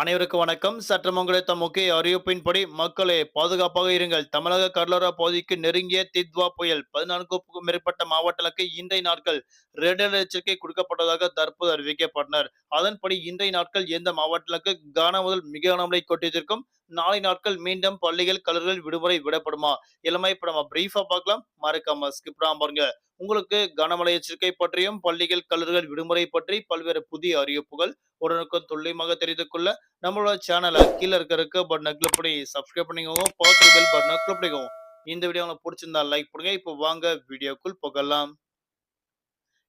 அனைவருக்கும் வணக்கம். சற்று கிடைத்த முக்கிய அறிவிப்பின்படி மக்களே பாதுகாப்பாக இருங்கள். தமிழக கடலோர பகுதிக்கு நெருங்கிய தித்வா புயல் பதினான்குக்கும் மேற்பட்ட மாவட்டங்களுக்கு இன்றைய நாட்கள் ரெட் அலர்ட் எச்சரிக்கை கொடுக்கப்பட்டதாக தற்போது அறிவிக்கப்பட்டனர். அதன்படி இன்றைய நாட்கள் எந்த மாவட்டங்களுக்கு கன முதல் மிக கனமழை கொட்டியிருக்கும் நாளை நாட்கள் மீண்டும் பள்ளிகள் கல்லூரிகள் விடுமுறை விடப்படுமா? இளமை இப்ப நம்ம பிரீஃபா பார்க்கலாம். மறக்காம ஸ்கிப் பாருங்க. உங்களுக்கு கனமழை எச்சரிக்கை பற்றியும் பள்ளிகள் கல்லூரிகள் விடுமுறை பற்றி பல்வேறு புதிய அறிவிப்புகள் உடனுக்கும் துல்லியமாக தெரிந்து கொள்ள நம்மளோட சேனலை கீழே இருக்க இருக்க பட்டனை கிளிக் பண்ணி சப்ஸ்கிரைப் பண்ணிக்கோங்க. பக்கத்துல பெல் பட்டனை கிளிக் பண்ணிக்கோங்க. இந்த வீடியோ உங்களுக்கு பிடிச்சிருந்தா லைக் பண்ணுங்க. இப்போ வாங்க வீடியோக்குள் போகலாம்.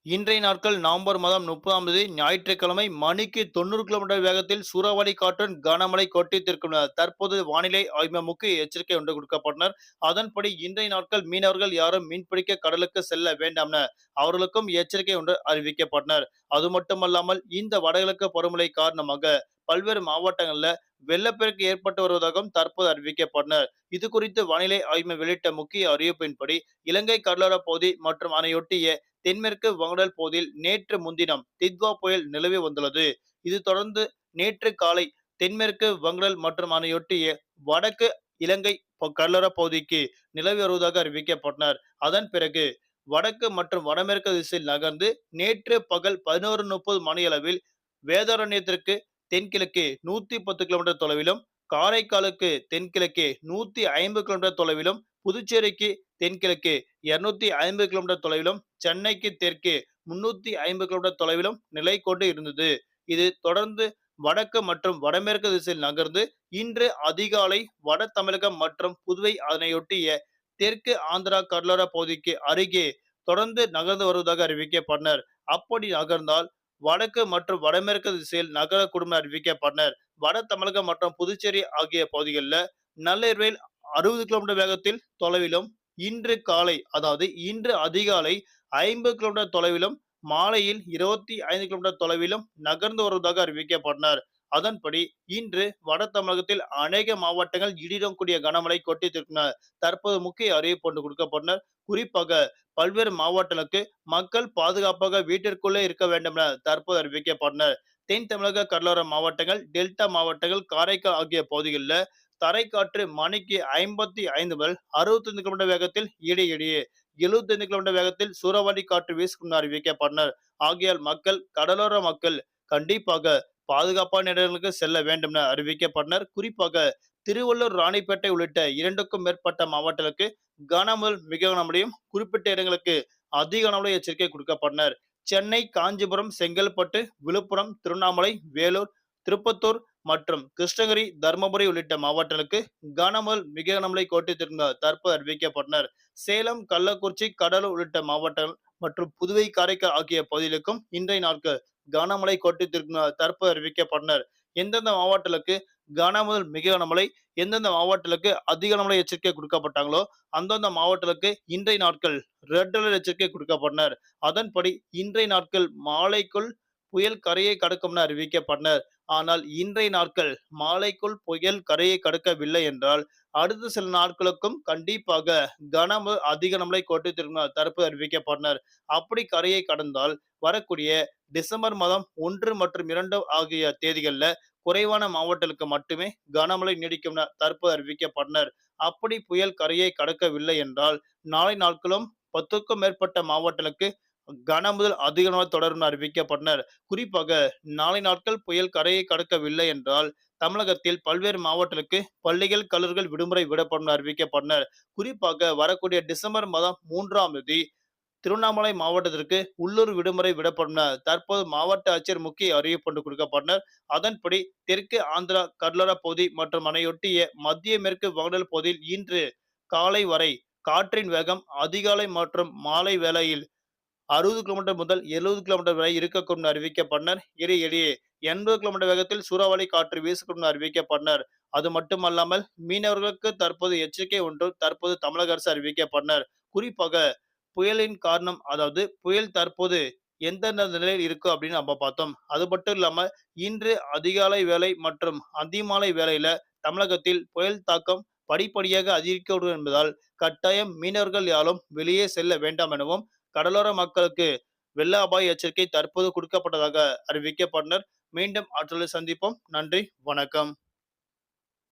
இன்றைய நாட்கள் நவம்பர் மாதம் முப்பதாம் தேதி ஞாயிற்றுக்கிழமை மணிக்கு தொண்ணூறு கிலோமீட்டர் வேகத்தில் சூறாவளி காற்றுடன் கனமழை கொட்டித்திருக்கும் தற்போது வானிலை ஆய்மமுக்கு எச்சரிக்கை ஒன்று கொடுக்கப்பட்டனர். அதன்படி இன்றைய நாட்கள் மீனவர்கள் யாரும் மீன்பிடிக்க கடலுக்கு செல்ல வேண்டாம் அவர்களுக்கும் எச்சரிக்கை ஒன்று அறிவிக்கப்பட்டனர். அது மட்டுமல்லாமல் இந்த வடகிழக்கு பருவமழை காரணமாக பல்வேறு மாவட்டங்களில் வெள்ளப்பெருக்கு ஏற்பட்டு வருவதாகவும் தற்போது அறிவிக்கப்பட்டனர். இது குறித்து வானிலை ஆய்வு வெளியிட்ட முக்கிய அறிவிப்பின்படி இலங்கை கடலோர பகுதி மற்றும் அதனையொட்டிய தென்மேற்கு வங்கடல் பகுதியில் நேற்று முன்தினம் தித்வா புயல் நிலவி வந்துள்ளது. இது தொடர்ந்து நேற்று காலை தென்மேற்கு வங்கடல் மற்றும் அதனையொட்டிய வடக்கு இலங்கை கடலோர பகுதிக்கு நிலவி வருவதாக அறிவிக்கப்பட்டனர். அதன் பிறகு வடக்கு மற்றும் வடமேற்கு திசையில் நகர்ந்து நேற்று பகல் பதினோரு முப்பது மணியளவில் வேதாரண்யத்திற்கு தென்கிழக்கே நூத்தி பத்து கிலோமீட்டர் தொலைவிலும் காரைக்காலுக்கு தென்கிழக்கே நூத்தி ஐம்பது கிலோமீட்டர் தொலைவிலும் புதுச்சேரிக்கு தென்கிழக்கு இருநூத்தி ஐம்பது கிலோமீட்டர் தொலைவிலும் சென்னைக்கு தெற்கே முன்னூத்தி ஐம்பது கிலோமீட்டர் தொலைவிலும் நிலை கொண்டு இருந்தது. இது தொடர்ந்து வடக்கு மற்றும் வடமேற்கு திசையில் நகர்ந்து இன்று அதிகாலை வட தமிழகம் மற்றும் புதுவை அதனையொட்டிய தெற்கு ஆந்திரா கடலோர பகுதிக்கு அருகே தொடர்ந்து நகர்ந்து வருவதாக அறிவிக்கப்பட்டனர். அப்படி நகர்ந்தால் வடக்கு மற்றும் வடமேற்கு திசையில் நகர குடும்பம் அறிவிக்கப்பட்டனர். வட தமிழகம் மற்றும் புதுச்சேரி ஆகிய பகுதிகளில் நள்ளிரவில் அறுபது கிலோமீட்டர் வேகத்தில் தொலைவிலும் இன்று காலை அதாவது இன்று அதிகாலை ஐம்பது கிலோமீட்டர் தொலைவிலும் மாலையில் இருபத்தி ஐந்து கிலோமீட்டர் தொலைவிலும் நகர்ந்து வருவதாக அறிவிக்கப்பட்டனர். அதன்படி இன்று வட தமிழகத்தில் அநேக மாவட்டங்கள் இடியுடன் கூடிய கனமழை கொட்டித்திருக்கின்றன தற்போது முக்கிய அறிவிப்பு ஒன்று கொடுக்கப்பட்டனர். குறிப்பாக பல்வேறு மாவட்டங்களுக்கு மக்கள் பாதுகாப்பாக வீட்டிற்குள்ளே இருக்க வேண்டும் என தற்போது அறிவிக்கப்பட்டனர் தென் தமிழக கடலோர மாவட்டங்கள் டெல்டா மாவட்டங்கள் காரைக்கால் ஆகிய பகுதிகளில் தரைக்காற்று மணிக்கு ஐம்பத்தி ஐந்து முதல் அறுபத்தைந்து கிலோமீட்டர் வேகத்தில் இடையிடையே எழுபத்தி ஐந்து கிலோமீட்டர் வேகத்தில் சூறாவளி காற்று வீசும் அறிவிக்கப்பட்டனர் ஆகியால் மக்கள் கடலோர மக்கள் கண்டிப்பாக பாதுகாப்பான இடங்களுக்கு செல்ல வேண்டும் என அறிவிக்கப்பட்டனர் குறிப்பாக திருவள்ளூர் ராணிப்பேட்டை உள்ளிட்ட இரண்டுக்கும் மேற்பட்ட மாவட்டங்களுக்கு கனமுதல் மிக கனமழையும் குறிப்பிட்ட இடங்களுக்கு அதிக கனமழை எச்சரிக்கை கொடுக்கப்பட்டனர். சென்னை காஞ்சிபுரம் செங்கல்பட்டு விழுப்புரம் திருவண்ணாமலை வேலூர் திருப்பத்தூர் மற்றும் கிருஷ்ணகிரி தருமபுரி உள்ளிட்ட மாவட்டங்களுக்கு கனமல் மிக கனமழை கோட்டித்திருந்த தற்போது அறிவிக்கப்பட்டனர். சேலம் கள்ளக்குறிச்சி கடலூர் உள்ளிட்ட மாவட்டங்கள் மற்றும் புதுவை காரைக்கால் ஆகிய பகுதிகளுக்கும் இன்றைய நாட்கள் கனமழை கோட்டித்திருந்த தற்போது அறிவிக்கப்பட்டனர். எந்தெந்த மாவட்டங்களுக்கு கன முதல் மிக கனமழை எந்தெந்த மாவட்டங்களுக்கு அதிக கனமழை எச்சரிக்கை கொடுக்கப்பட்டாங்களோ அந்தந்த மாவட்டங்களுக்கு இன்றைய நாட்கள் ரெட் அலர்ட் எச்சரிக்கை கொடுக்கப்பட்டனர். அதன்படி இன்றைய நாட்கள் மாலைக்குள் புயல் கரையை கடக்கும் என அறிவிக்கப்பட்டனர். ஆனால் இன்றைய நாட்கள் மாலைக்குள் புயல் கரையை கடக்கவில்லை என்றால் அடுத்த சில நாட்களுக்கும் கண்டிப்பாக கனம அதிக நம்மளை கோட்டை திரும்பினால் தரப்பு அறிவிக்கப்பட்டனர். அப்படி கரையை கடந்தால் வரக்கூடிய டிசம்பர் மாதம் ஒன்று மற்றும் இரண்டு ஆகிய தேதிகளில் குறைவான மாவட்டங்களுக்கு மட்டுமே கனமழை நீடிக்கும் தற்போது அறிவிக்கப்பட்டனர். அப்படி புயல் கரையை கடக்கவில்லை என்றால் நாளை நாட்களும் பத்துக்கும் மேற்பட்ட மாவட்டங்களுக்கு கன முதல் அதிக நாள் தொடரும் அறிவிக்கப்பட்டனர். குறிப்பாக நாளை நாட்கள் புயல் கரையை கடக்கவில்லை என்றால் தமிழகத்தில் பல்வேறு மாவட்டங்களுக்கு பள்ளிகள் கல்லூரிகள் விடுமுறை விடப்படும் அறிவிக்கப்பட்டனர். குறிப்பாக வரக்கூடிய டிசம்பர் மாதம் மூன்றாம் தேதி திருவண்ணாமலை மாவட்டத்திற்கு உள்ளூர் விடுமுறை விடப்படும் தற்போது மாவட்ட ஆட்சியர் முக்கிய அறிவிப்பு கொடுக்கப்பட்டனர் அதன்படி தெற்கு ஆந்திரா கடலோர பகுதி மற்றும் அணையொட்டிய மத்திய மேற்கு வங்கடல் பகுதியில் இன்று காலை வரை காற்றின் வேகம் அதிகாலை மற்றும் மாலை வேளையில் அறுபது கிலோமீட்டர் முதல் எழுபது கிலோமீட்டர் வரை இருக்கக்கூடும் அறிவிக்கப்பட்டனர் இடையிடையே எண்பது கிலோமீட்டர் வேகத்தில் சூறாவளி காற்று வீசக்கூடும் அறிவிக்கப்பட்டனர் அது மட்டுமல்லாமல் மீனவர்களுக்கு தற்போது எச்சரிக்கை ஒன்று தற்போது தமிழக அரசு அறிவிக்கப்பட்டனர் குறிப்பாக புயலின் காரணம் அதாவது புயல் தற்போது எந்தெந்த நிலையில் இருக்கு அப்படின்னு நம்ம பார்த்தோம். அது மட்டும் இல்லாம இன்று அதிகாலை வேலை மற்றும் அதிமாலை வேலையில தமிழகத்தில் புயல் தாக்கம் படிப்படியாக அதிகரிக்கக்கூடும் என்பதால் கட்டாயம் மீனவர்கள் யாரும் வெளியே செல்ல வேண்டாம் எனவும் கடலோர மக்களுக்கு வெள்ள அபாய எச்சரிக்கை தற்போது கொடுக்கப்பட்டதாக அறிவிக்கப்பட்டனர் மீண்டும் ஆற்றலை சந்திப்போம். நன்றி. வணக்கம்.